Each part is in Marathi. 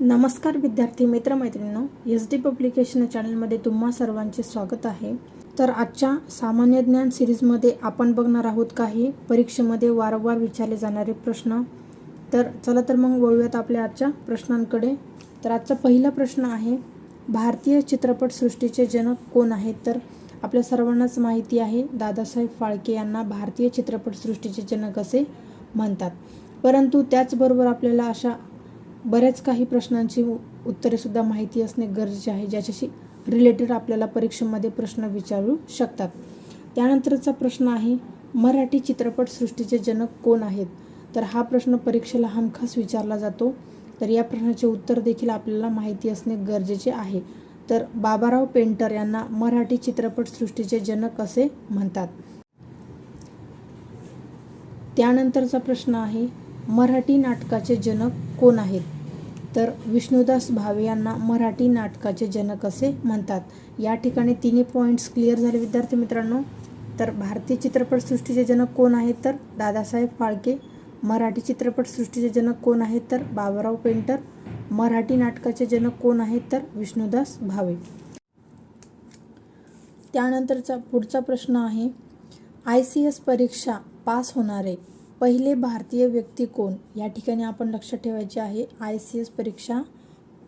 नमस्कार विद्यार्थी मित्रमैत्रिणींनो एस डी पब्लिकेशन चॅनलमध्ये तुम्हा सर्वांचे स्वागत आहे. तर आजच्या सामान्य ज्ञान सिरीजमध्ये आपण बघणार आहोत काही परीक्षेमध्ये वारंवार विचारले जाणारे प्रश्न. तर चला तर मग वळूयात आपल्या आजच्या प्रश्नांकडे. तर आजचा पहिला प्रश्न आहे भारतीय चित्रपटसृष्टीचे जनक कोण आहेत? तर आपल्या सर्वांनाच माहिती आहे दादासाहेब फाळके यांना भारतीय चित्रपटसृष्टीचे जनक असे म्हणतात. परंतु त्याचबरोबर आपल्याला अशा बऱ्याच काही प्रश्नांची उत्तरेसुद्धा माहिती असणे गरजेचे आहे ज्याच्याशी रिलेटेड आपल्याला परीक्षेमध्ये प्रश्न विचारू शकतात. त्यानंतरचा प्रश्न आहे मराठी चित्रपटसृष्टीचे जनक कोण आहेत? तर हा प्रश्न परीक्षेला हमखास विचारला जातो. तर या प्रश्नाचे उत्तर देखील आपल्याला माहिती असणे गरजेचे आहे. तर बाबाराव पेंटर यांना मराठी चित्रपटसृष्टीचे जनक असे म्हणतात. त्यानंतरचा प्रश्न आहे मराठी नाटकाचे जनक कोण आहेत? तर विष्णुदास भावे यांना मराठी नाटकाचे जनक असे म्हणतात. या ठिकाणी तिन्ही पॉईंट्स क्लिअर झाले विद्यार्थी मित्रांनो. तर भारतीय चित्रपटसृष्टीचे जनक कोण आहेत? तर दादासाहेब फाळके. मराठी चित्रपटसृष्टीचे जनक कोण आहेत? तर बाबाराव पेंटर. मराठी नाटकाचे जनक कोण आहेत? तर विष्णुदास भावे. त्यानंतरचा पुढचा प्रश्न आहे आय सी एस परीक्षा पास होणारे पहिले भारतीय व्यक्ती कोण? या ठिकाणी आपण लक्षात ठेवायचे आहे. आय सी एस परीक्षा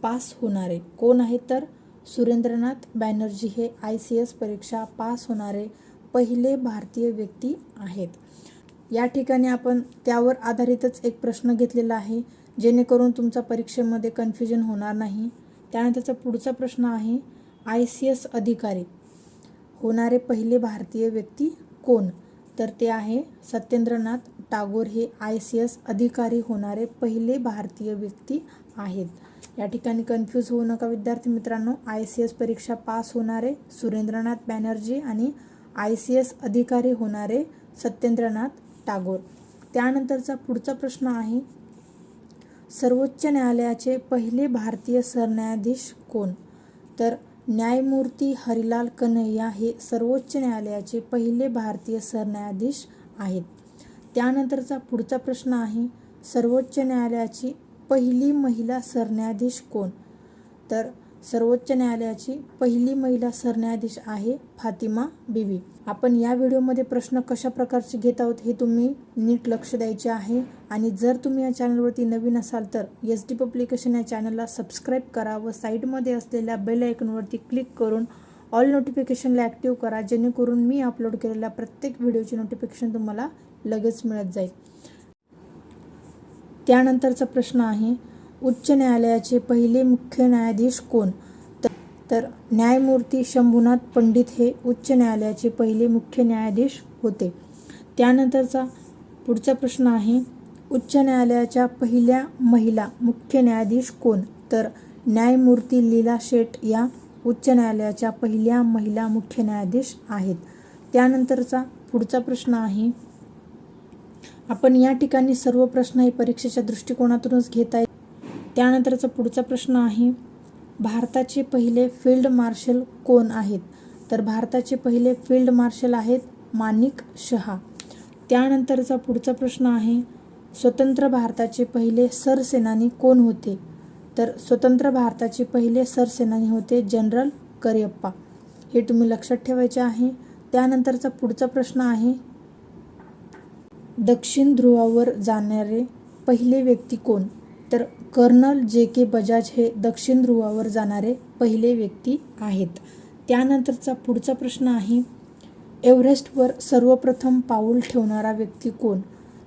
पास होणारे कोण आहेत तर? सुरेंद्रनाथ बॅनर्जी हे आय सी एस परीक्षा पास होणारे पहिले भारतीय व्यक्ती आहेत. या ठिकाणी आपण त्यावर आधारितच एक प्रश्न घेतलेला आहे जेणेकरून तुमचा परीक्षेमध्ये कन्फ्युजन होणार नाही. त्यानंतरचा पुढचा प्रश्न आहे आय सी एस अधिकारी होणारे पहिले भारतीय व्यक्ती कोण? तर ते आहे सत्येंद्रनाथ टागोर हे आय सी एस अधिकारी होणारे पहिले भारतीय व्यक्ती आहेत. या ठिकाणी कन्फ्यूज होऊ नका विद्यार्थी मित्रांनो. आय सी एस परीक्षा पास होणारे सुरेंद्रनाथ बॅनर्जी आणि आय सी एस अधिकारी होणारे सत्येंद्रनाथ टागोर. त्यानंतरचा पुढचा प्रश्न आहे सर्वोच्च न्यायालयाचे पहिले भारतीय सरन्यायाधीश कोण? तर न्यायमूर्ती हरिलाल कन्हैया हे सर्वोच्च न्यायालयाचे पहिले भारतीय सरन्यायाधीश आहेत. त्यानंतरचा पुढचा प्रश्न आहे सर्वोच्च न्यायालयाची पहिली महिला सरन्यायाधीश कोण? तर सर्वोच्च न्यायालयाची पहिली महिला सरन्यायाधीश आहे फातिमा बिबी. आपण या व्हिडिओमध्ये प्रश्न कशा प्रकारचे घेत आहोत हे तुम्ही नीट लक्ष द्यायचे आहे आणि जर तुम्ही या चॅनलवरती नवीन असाल तर एस डी पब्लिकेशन या चॅनलला सबस्क्राईब करा व साईडमध्ये असलेल्या बेल आयकॉनवरती क्लिक करून ऑल नोटिफिकेशनला ॲक्टिव्ह करा जेणेकरून मी अपलोड केलेल्या प्रत्येक व्हिडिओची नोटिफिकेशन तुम्हाला लगेच मिळत जाईल. त्यानंतरचा प्रश्न आहे उच्च न्यायालयाचे पहिले मुख्य न्यायाधीश कोण? तर- तर न्यायमूर्ती शंभूनाथ पंडित हे उच्च न्यायालयाचे पहिले मुख्य न्यायाधीश होते. त्यानंतरचा पुढचा प्रश्न आहे उच्च न्यायालयाच्या पहिल्या महिला मुख्य न्यायाधीश कोण? तर न्यायमूर्ती लीला शेठ या उच्च न्यायालयाच्या पहिल्या महिला मुख्य न्यायाधीश आहेत. त्यानंतरचा पुढचा प्रश्न आहे आपण या ठिकाणी सर्व प्रश्न हे परीक्षेच्या दृष्टिकोनातूनच घेत आहे. त्यानंतरचा पुढचा प्रश्न आहे भारताचे पहिले फील्ड मार्शल कोण आहेत? तर भारताचे पहिले फील्ड मार्शल आहेत माणिक शहा. त्यानंतरचा पुढचा प्रश्न आहे स्वतंत्र भारताचे पहिले सरसेनानी कोण होते? तर स्वतंत्र भारताचे पहिले सरसेनानी होते जनरल करियप्पा हे तुम्ही लक्षात ठेवायचे आहे. त्यानंतरचा पुढचा प्रश्न आहे दक्षिण ध्रुवावर जाणारे पहिले व्यक्ती कोण? तर कर्नल जे के बजाज हे दक्षिण ध्रुवावर जाणारे पहिले व्यक्ती आहेत. त्यानंतरचा पुढचा प्रश्न आहे एव्हरेस्टवर सर्वप्रथम पाऊल ठेवणारा व्यक्ती कोण?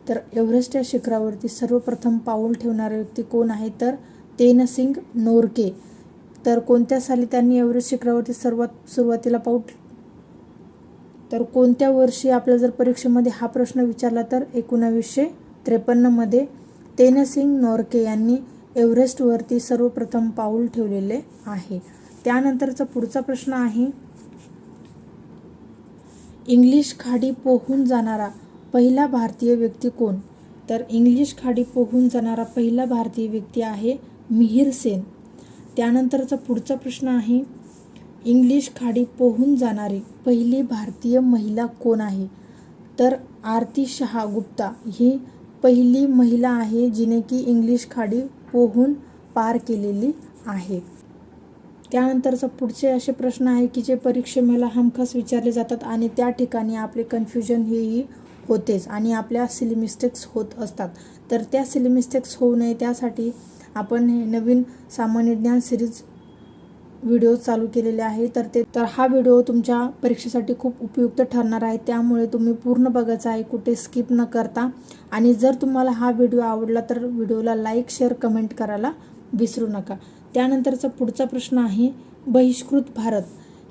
तर एव्हरेस्ट या शिखरावरती सर्वप्रथम पाऊल ठेवणारा व्यक्ती कोण आहे? तर तेनसिंग नोरके तर कोणत्या साली त्यांनी एव्हरेस्ट शिखरावरती सर्वात सुरुवातीला पाऊल तर कोणत्या वर्षी आपल्या जर परीक्षेमध्ये हा प्रश्न विचारला तर एकोणावीसशे त्रेपन्नमध्ये तेनसिंग नोरके यांनी एव्हरेस्टवरती सर्वप्रथम पाऊल ठेवलेले आहे. त्यानंतरचा पुढचा प्रश्न आहे इंग्लिश खाडी पोहून जाणारा पहिला भारतीय व्यक्ती कोण? तर इंग्लिश खाडी पोहून जाणारा पहिला भारतीय व्यक्ती आहे मिहिर सेन. त्यानंतरचा पुढचा प्रश्न आहे इंग्लिश खाडी पोहून जाणारी पहिली भारतीय महिला कोण आहे? तर आरती शहा गुप्ता ही पहिली महिला आहे जिने की इंग्लिश खाडी पोहून पार केलेली आहे. त्यानंतरचा पुढचे असे प्रश्न आहे की जे परीक्षेला हमखास विचारले जातात आणि त्या ठिकाणी आपले कन्फ्युजन हेही होतेच आणि आपल्या सिली मिस्टेक्स होत असतात. तर त्या सिली मिस्टेक्स होऊ नये त्यासाठी आपण हे नवीन सामान्य ज्ञान सिरीज व्हिडिओ चालू केलेले आहे तर ते तर हा व्हिडिओ तुमच्या परीक्षेसाठी खूप उपयुक्त ठरणार आहे. त्यामुळे तुम्ही पूर्ण बघायचा आहे कुठे स्किप न करता. आणि जर तुम्हाला हा व्हिडिओ आवडला तर व्हिडिओला लाईक शेअर कमेंट करायला विसरू नका. त्यानंतरचा पुढचा प्रश्न आहे बहिष्कृत भारत.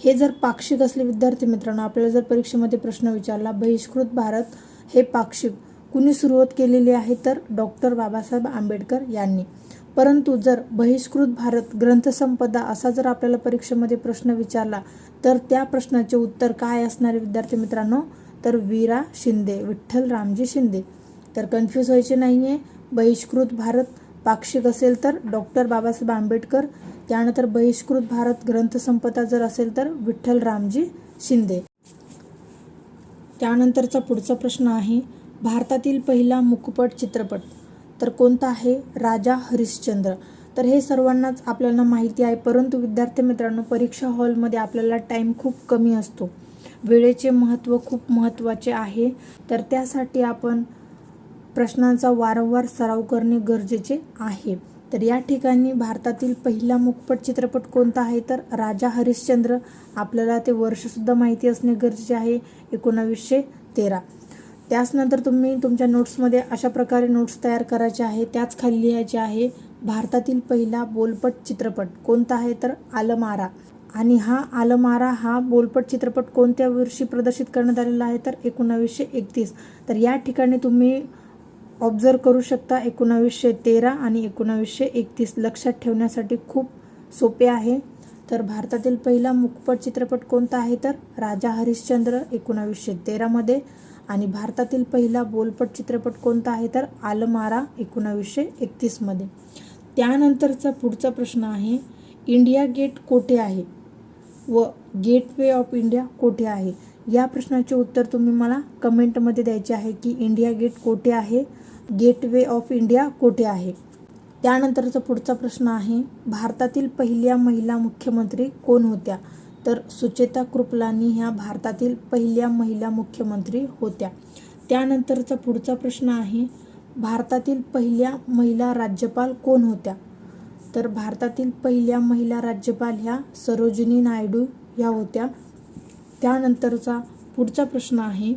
हे जर पाक्षिक असले विद्यार्थी मित्रांनो आपल्याला जर परीक्षेमध्ये प्रश्न विचारला बहिष्कृत भारत हे पाक्षिक. कुणी सुरुवात केलेली आहे तर डॉक्टर बाबासाहेब आंबेडकर यांनी. परंतु जर बहिष्कृत भारत ग्रंथसंपदा असा जर आपल्याला परीक्षेमध्ये प्रश्न विचारला तर त्या प्रश्नाचे उत्तर काय असणारे विद्यार्थी मित्रांनो? तर वीरा शिंदे विठ्ठल रामजी शिंदे. तर कन्फ्यूज व्हायचे नाही आहे बहिष्कृत भारत पाक्षिक असेल तर डॉक्टर बाबासाहेब आंबेडकर. त्यानंतर बहिष्कृत भारत ग्रंथसंपदा जर असेल तर विठ्ठल रामजी शिंदे. त्यानंतरचा पुढचा प्रश्न आहे भारतातील पहिला मुकपट चित्रपट. तर कोणता आहे? राजा हरिश्चंद्र. तर हे सर्वांनाच आपल्याला माहिती आहे परंतु विद्यार्थी मित्रांनो परीक्षा हॉलमध्ये आपल्याला टाईम खूप कमी असतो. वेळेचे महत्त्व खूप महत्त्वाचे आहे. तर त्यासाठी आपण प्रश्नांचा वारंवार सराव करणे गरजेचे आहे. तर या ठिकाणी भारतातील पहिला मुकपट चित्रपट कोणता आहे? तर राजा हरिश्चंद्र. आपल्याला ते वर्षसुद्धा माहिती असणे गरजेचे आहे. एकोणावीसशे तेरा. त्याचनंतर तुम्ही तुमच्या नोट्समध्ये अशा प्रकारे नोट्स तयार करायचे आहे त्याच खाली लिहायचे आहे भारतातील पहिला बोलपट चित्रपट कोणता आहे तर आलमारा. आणि हा आलमारा हा बोलपट चित्रपट कोणत्या वर्षी प्रदर्शित करण्यात आलेला आहे तर एकोणावीसशे एकतीस. तर या ठिकाणी तुम्ही ऑब्झर्व करू शकता एकोणावीसशे तेरा आणि एकोणावीसशे एकतीस. लक्षात ठेवण्यासाठी खूप सोपे आहे. तर भारतातील पहिला मुकपट चित्रपट कोणता आहे तर राजा हरिश्चंद्र एकोणावीसशे तेरामध्ये. आणि भारतातील पहिला बोलपट चित्रपट कोणता आहे तर आलमारा एकोणावीसशे एकतीसमध्ये त्यानंतरचा पुढचा प्रश्न आहे इंडिया गेट कोठे आहे? व गेटवे ऑफ इंडिया कोठे आहे? या प्रश्नाचे उत्तर तुम्ही मला कमेंटमध्ये द्यायचे आहे की इंडिया गेट कोठे आहे? गेटवे ऑफ इंडिया कोठे आहे? त्यानंतरचा पुढचा प्रश्न आहे भारतातील पहिल्या महिला मुख्यमंत्री कोण होत्या? तर सुचेता कृपलानी ह्या भारतातील पहिल्या महिला मुख्यमंत्री होत्या. त्यानंतरचा पुढचा प्रश्न आहे भारतातील पहिल्या महिला राज्यपाल कोण होत्या? तर भारतातील पहिल्या महिला राज्यपाल ह्या सरोजिनी नायडू ह्या होत्या. त्यानंतरचा पुढचा प्रश्न आहे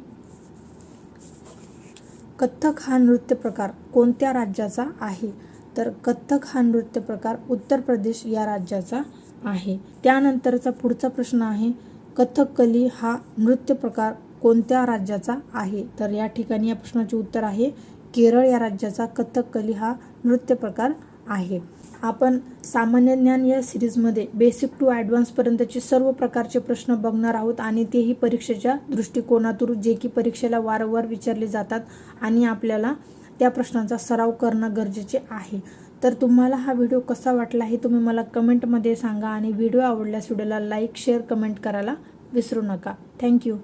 कथ्थक हा नृत्य प्रकार कोणत्या राज्याचा आहे? तर कथ्थक हा नृत्य प्रकार उत्तर प्रदेश या राज्याचा आहे. त्यानंतरचा पुढचा प्रश्न आहे कथकली हा नृत्य प्रकार कोणत्या राज्याचा आहे? तर या ठिकाणी या प्रश्नाचे उत्तर आहे केरळ या राज्याचा कथकली हा नृत्य प्रकार आहे. आपण सामान्य ज्ञान या सिरीजमध्ये बेसिक टू ॲडव्हान्सपर्यंतचे सर्व प्रकारचे प्रश्न बघणार आहोत आणि तेही परीक्षेच्या दृष्टिकोनातून जे की परीक्षेला वारंवार विचारले जातात आणि आपल्याला त्या प्रश्नांचा सराव करणं गरजेचे आहे. तर तुम्हाला हा व्हिडिओ कसा वाटला हे तुम्ही मला कमेंटमध्ये सांगा आणि व्हिडिओ आवडल्यास व्हिडिओला लाईक शेअर कमेंट करायला विसरू नका. थँक्यू